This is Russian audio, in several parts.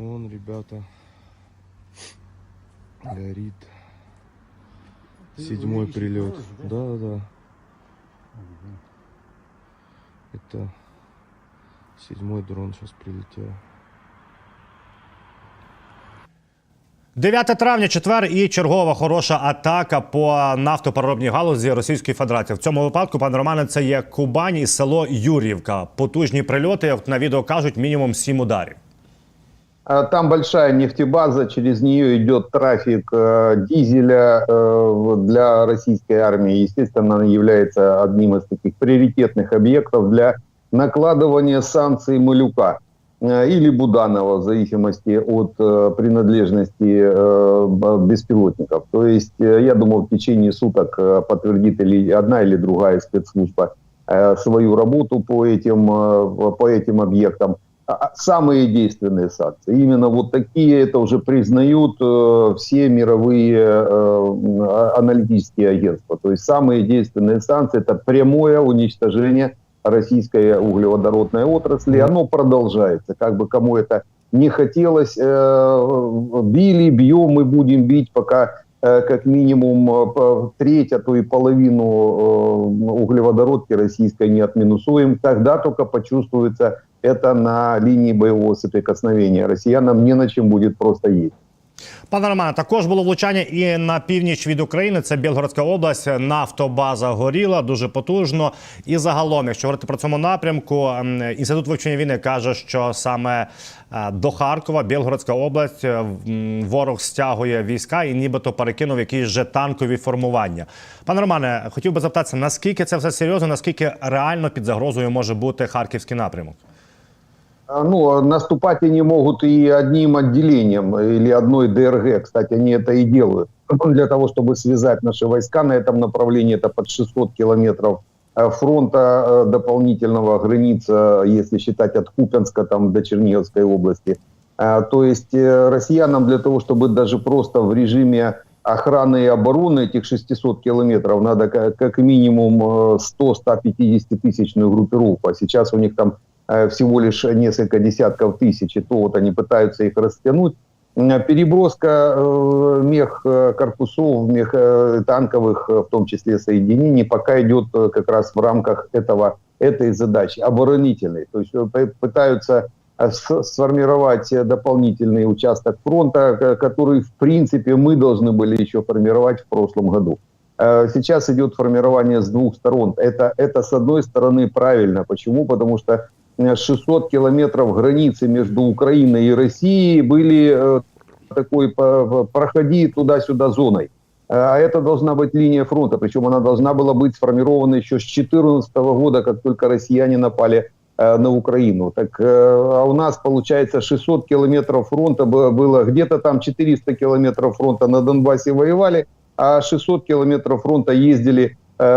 Вон, ребята, горит. Седьмой прилет. да? Да. Это седьмой дрон сейчас прилетел. 9 травня, четвер і чергова хороша атака по нафтопереробній галузі Російської Федерації. В цьому випадку, пане Романе, це є Кубань і село Юрівка. Потужні прильоти. От На відео кажуть мінімум сім ударів. А Там большая нефтебаза, через нее идет трафик э, дизеля э, для российской армии. Естественно, она является одним из таких приоритетных объектов для накладывания санкций Малюка э, или Буданова, в зависимости от принадлежности беспилотников. То есть, я думаю, в течение суток подтвердит или одна или другая спецслужба свою работу по этим, по этим объектам самые действенные санкции. Именно вот такие это уже признают э, все мировые э, а- аналитические агентства. То есть самые действенные санкции это прямое уничтожение российской углеводородной отрасли. Оно продолжается. Как бы кому это не хотелось, э, били, бьем и будем бить, пока э, как минимум э, треть, а то и половину э, углеводородки российской не отминусуем. Тогда только почувствуется это на линии боевого соприкосновения. Россиянам не на чем будет просто есть. Пане Романе, також було влучання і на північ від України. Це Білгородська область. Нафтобаза горіла дуже потужно. І загалом, якщо говорити про цьому напрямку, інститут вивчення війни каже, що саме е, до Харкова, Білгородська область, ворог стягує війська і нібито перекинув якісь же танкові формування. Пане Романе, хотів би запитатися, наскільки це все серйозно, наскільки реально під загрозою може бути харківський напрямок? А, Ну, наступать они могут и одним отделением или одной ДРГ. Кстати, они это и делают. Для того, чтобы связать наши войска на этом направлении, это под 600 километров э, фронта э, дополнительного граница, если считать от Купянска там, до Черниговской области. А, То есть э, россиянам для того, чтобы даже просто в режиме охраны и обороны этих 600 километров надо ка- как минимум э, 100-150 тысячную группировку. А сейчас у них там всего лишь несколько десятков тысяч, и то вот они пытаются их растянуть. Переброска э, мех э, корпусов, мех э, танковых, э, в том числе соединений, пока идет э, как раз в рамках этого, этой задачи, оборонительной. То есть э, пытаются э, сформировать э, дополнительный участок фронта, который, в принципе, мы должны были еще формировать в прошлом году. Э, Сейчас идет формирование с двух сторон. Это, это с одной стороны правильно. Почему? Потому что э, 600 километров границы между Украиной и Россией были э, такой проходи туда-сюда зоной. Э, А это должна быть линия фронта, причем она должна была быть сформирована еще с 2014 года, как только россияне напали э, на Украину. Так э, а у нас получается 600 километров фронта было, где-то там 400 километров фронта на Донбассе воевали, а 600 километров фронта ездили э,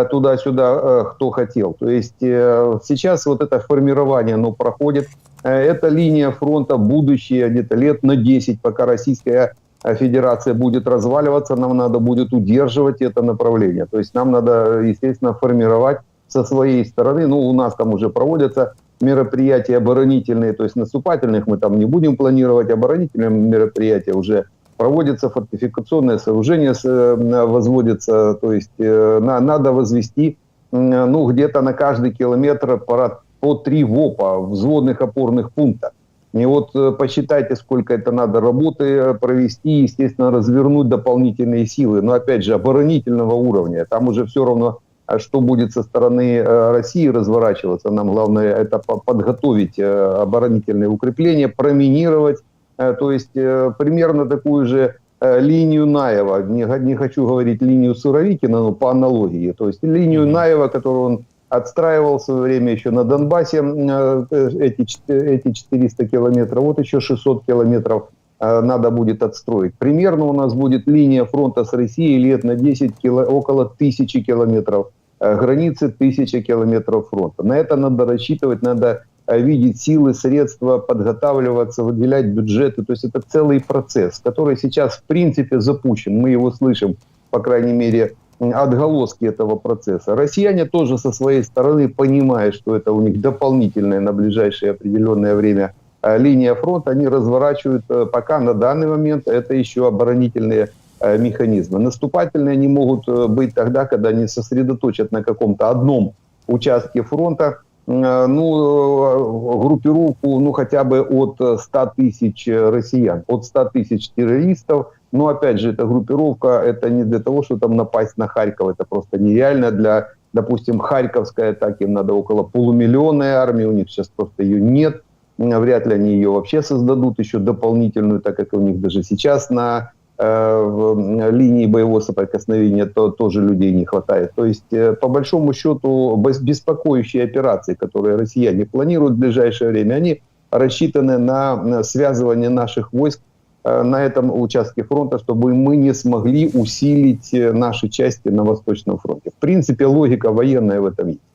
туда-сюда, э, кто хотел. То есть э, сейчас вот это формирование, оно проходит. Э, Это линия фронта будущее где-то лет на 10, пока Российская э, Федерация будет разваливаться, нам надо будет удерживать это направление. То есть нам надо, естественно, формировать со своей стороны, ну, у нас там уже проводятся мероприятия оборонительные, то есть наступательных мы там не будем планировать, оборонительные мероприятия уже проводятся, фортификационное сооружение э, возводится, то есть э, на- надо возвести ну, где-то на каждый километр по, по три ВОПа, взводных опорных пункта. И вот э, посчитайте, сколько это надо работы провести, естественно, развернуть дополнительные силы, но опять же оборонительного уровня. Там уже все равно, что будет со стороны России разворачиваться. Нам главное это по- подготовить оборонительные укрепления, проминировать, то есть э, примерно такую же э, линию Наева, не, не хочу говорить линию Суровикина, но по аналогии, то есть линию Наева, которую он отстраивал в свое время еще на Донбассе, э, эти, эти 400 километров, вот еще 600 километров э, надо будет отстроить. Примерно у нас будет линия фронта с Россией лет на 10, кило, около тысячи километров э, границы, тысяча километров фронта. На это надо рассчитывать, надо э, видеть силы, средства, подготавливаться, выделять бюджеты. То есть это целый процесс, который сейчас в принципе запущен. Мы его слышим, по крайней мере, отголоски этого процесса. Россияне тоже со своей стороны понимают, что это у них дополнительное на ближайшее определенное время э, линия фронта, они разворачивают э, пока на данный момент это еще оборонительные э, механизмы. Наступательные они могут э, быть тогда, когда они сосредоточат на каком-то одном участке фронта э, ну, э, группировку ну, хотя бы от э, 100 тысяч э, россиян, от 100 тысяч террористов. Но опять же, эта группировка, это не для того, чтобы там напасть на Харьков, это просто нереально для, допустим, Харьковской атаки, им надо около полумиллионной армии, у них сейчас просто ее нет, вряд ли они ее вообще создадут еще дополнительную, так как у них даже сейчас на э, линии боевого соприкосновения то, тоже людей не хватает. То есть, э, по большому счету, бес- беспокоящие операции, которые россияне планируют в ближайшее время, они рассчитаны на на связывание наших войск э, на этом участке фронта, чтобы мы не смогли усилить э, наши части на Восточном фронте. В принципе, логика военная в этом есть.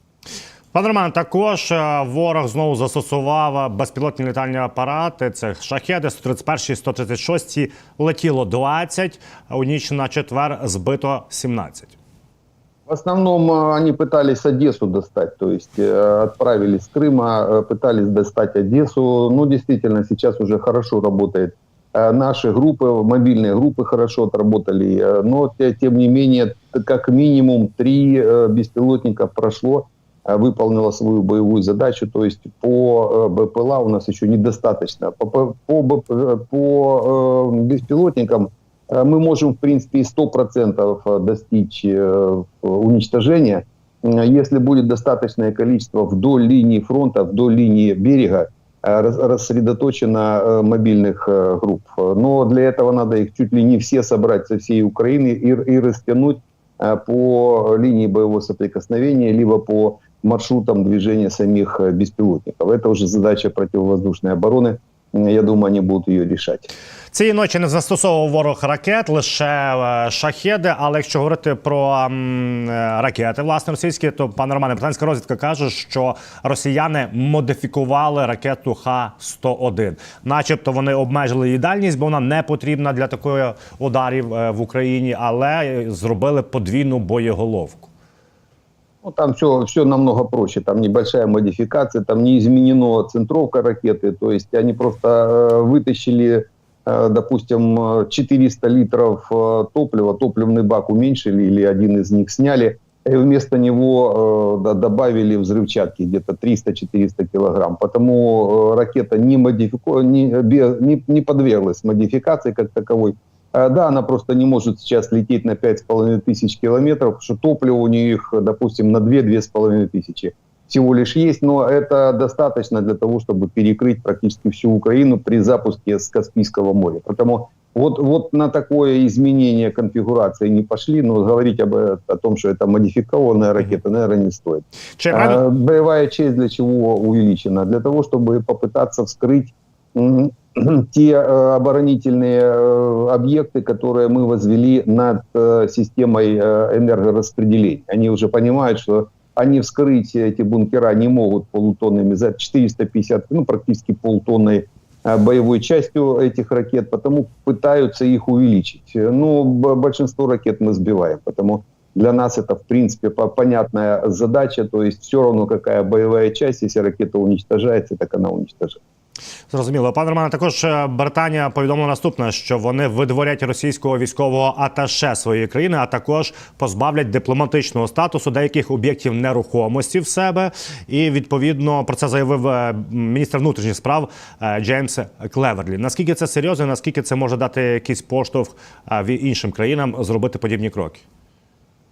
Пане Роман, також е, ворог знову застосував безпілотні літальні апарати. Це шахеди 131 136 летіло 20, а у ніч на четвер збито 17. В основном э, они пытались Одессу достать, то есть э, отправились с Крыма, э, пытались достать Одессу. Ну, действительно, сейчас уже хорошо работает. Э, Наши группы, мобильные группы хорошо отработали, э, но те- тем не менее, т- как минимум три э, беспилотника прошло, э, выполнило свою боевую задачу, то есть по э, БПЛА у нас еще недостаточно. По, по, по, э, по, беспилотникам мы можем, в принципе, и 100% э, достичь уничтожения, если будет достаточное количество вдоль линии фронта, вдоль линии берега рас- рассредоточено мобильных групп. Но для этого надо их чуть ли не все собрать со всей Украины и, и растянуть по линии боевого соприкосновения, либо по маршрутам движения самих э, беспилотников. Это уже задача противовоздушной обороны. М, Я думаю, они будут ее решать. Цієї ночі не застосовував ворог ракет, лише е, шахеди. Але якщо говорити про м, е, ракети, власне, російські, то пане Романе, британська розвідка каже, що росіяни модифікували ракету Х-101. Начебто вони обмежили її дальність, бо вона не потрібна для такої ударів е, в Україні, але зробили подвійну боєголовку. Ну, там все, все намного проще. Там небольшая модификация, там не изменено центровка ракеты. То есть они просто э, вытащили, э, допустим, э, 400 литров э, топлива, топливный бак уменьшили или один из них сняли. И вместо него да, добавили взрывчатки где-то 300-400 килограмм. Потому ракета не, модифику... не, не, не подверглась модификации как таковой. Э, Да, она просто не может сейчас лететь на 5,5 тысяч километров, потому что топливо у них, допустим, на 2-2,5 тысячи всего лишь есть, но это достаточно для того, чтобы перекрыть практически всю Украину при запуске с Каспийского моря. Поэтому вот, вот на такое изменение конфигурации не пошли, но говорить об, о том, что это модификованная ракета, наверное, не стоит. А, боевая честь для чего увеличена? Для того, чтобы попытаться вскрыть те э, оборонительные э, объекты, которые мы возвели над э, системой энергораспределения. Они уже понимают, что они вскрыть эти бункера не могут полутонными, за 450, ну, практически полтонной боевой частью этих ракет, потому пытаются их увеличить. Но б- большинство ракет мы сбиваем, потому для нас это, в принципе, по- понятная задача, то есть все равно какая боевая часть, если ракета уничтожается, так она уничтожается. Зрозуміло, пане Романе, також е, Британія повідомила наступне, що вони видворять російського військового аташе своєї країни, а також позбавлять дипломатичного статусу деяких об'єктів нерухомості в себе. І відповідно про це заявив е, міністр внутрішніх справ е, Джеймс Клеверлі. Наскільки це серйозно? Наскільки це може дати якийсь поштовх іншим країнам зробити подібні кроки?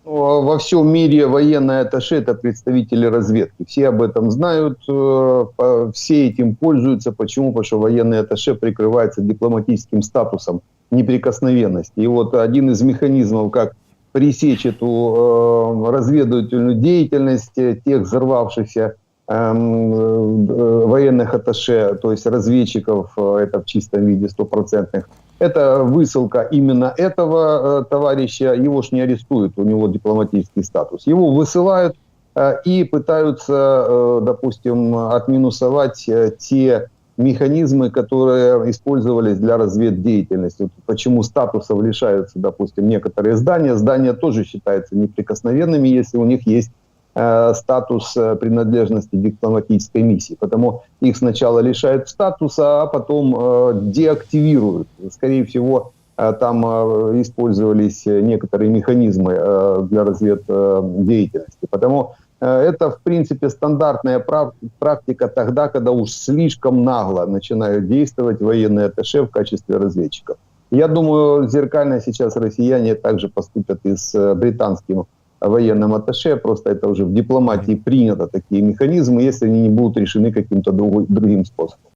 Во всем мире военное атташе – это представители разведки. Все об этом знают, э, все этим пользуются. Почему? Потому что военный атташе прикрывается дипломатическим статусом неприкосновенности. И вот один из механизмов, как пресечь эту э, разведывательную деятельность э, тех взорвавшихся эм, военных атташе, то есть разведчиков, это в чистом виде стопроцентных, это высылка именно этого э, товарища, его ж не арестуют, у него дипломатический статус. Его высылают э, и пытаются, э, допустим, отминусовать те механизмы, которые использовались для разведдеятельности. Вот почему статусов лишаются, допустим, некоторые здания. Здания тоже считаются неприкосновенными, если у них есть э, статус э, принадлежности дипломатической миссии. Потому их сначала лишают статуса, а потом э, деактивируют. Скорее всего, там использовались некоторые механизмы для разведдеятельности. Потому это, в принципе, стандартная практика тогда, когда уж слишком нагло начинают действовать военные атташе в качестве разведчиков. Я думаю, зеркально сейчас россияне также поступят и с британским военным атташе, просто это уже в дипломатии принято такие механизмы, если они не будут решены каким-то другим способом.